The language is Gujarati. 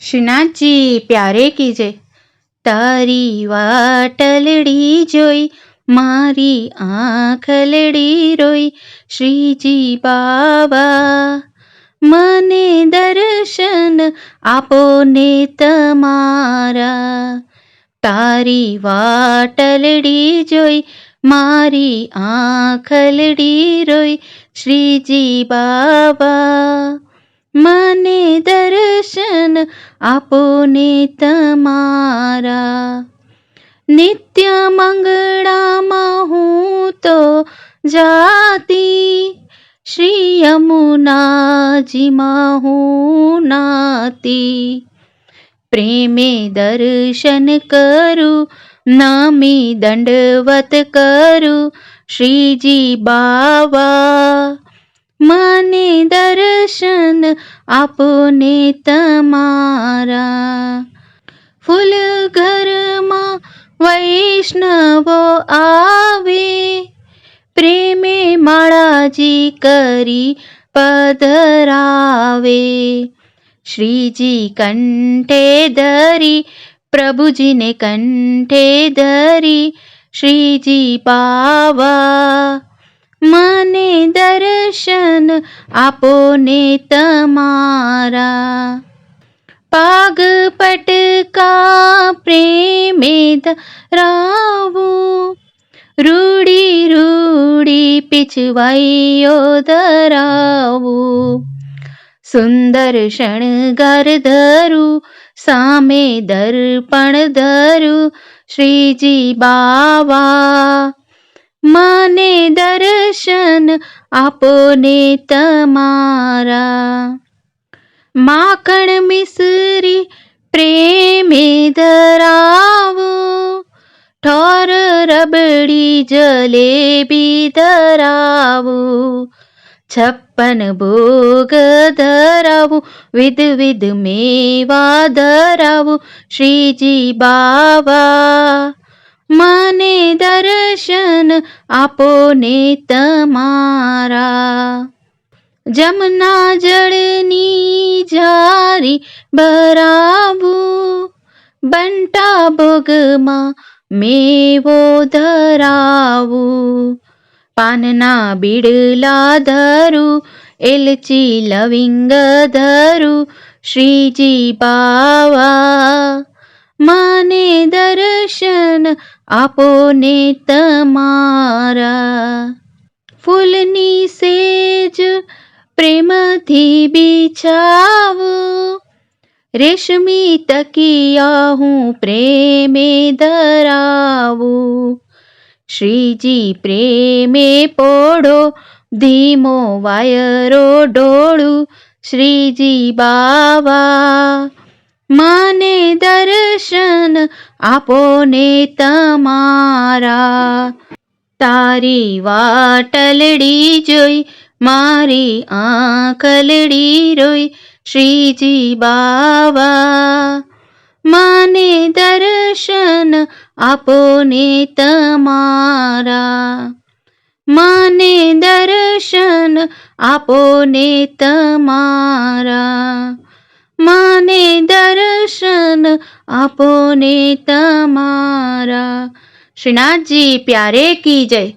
શ્રીનાથજી પ્યારે કીજે, તારી વાટલડી જોઈ, મારી આંખલડી રોઈ, શ્રીજી બાબા મને દર્શન આપો ને તમારા. તારી વાટલડી જોઈ, મારી આંખલડી રોઈ, શ્રીજી બાબા મને દર્શન આપો ને તમારા. નિત્ય મંગળામાં હું તો જાતી શ્રી યમુનાજીમાં હું નાતી. પ્રેમે દર્શન કરું, નામી દંડવત કરું, શ્રીજી બાવા મને દર્શન આપો ને તમારા. ફૂલ ઘરમાં વૈષ્ણવો આવે, પ્રેમે માળાજી કરી પધરાવે શ્રીજી કંઠે ધરી, પ્રભુજીને કંઠે ધરી, શ્રીજી પાવા. મને દર્શન આપો ને તમારા. પાગ પટકા પ્રેમે ધરાવું. રૂડી રૂડી પીછવાઈઓ ધરાવું. સુંદર શણગાર ધરું, સામે દર્પણ ધરું, શ્રીજી બાવા. મને દર્શન આપો ને તમારા માખણ મિસરી પ્રેમે ધરાવો ઠોર રબડી જલેબી ધરાવો છપ્પન ભોગ ધરાવું વિધ વિધ મેવા ધરાવું શ્રીજી બાવા મને દર્શન આપો ને તમારા. જમના જળની જારી ભરાવું, બંટા ભોગમાં મેવો ધરાવું. પાનના બીડલા ધરું, એલચી લવિંગ ધરું, શ્રીજી બાવા. મને દર્શન આપો ને તમારા. ફૂલની સેજ પ્રેમથી બિછાવો. રેશમી તકિયા હું પ્રેમે ધરાવું. શ્રીજી પ્રેમે પોડો ધીમો વાયરો ડોળું. શ્રીજી બાવા મને દર્શન આપો ને તમારા. તારી વાટલડી જોઈ, મારી આંખલડી રોઈ, શ્રીજી બાવા. મને દર્શન આપો ને તમારા. મને દર્શન આપો ને તમારા. મને દર્શન આપો ને તમારા. શ્રીનાથજી પ્યારે કી જય.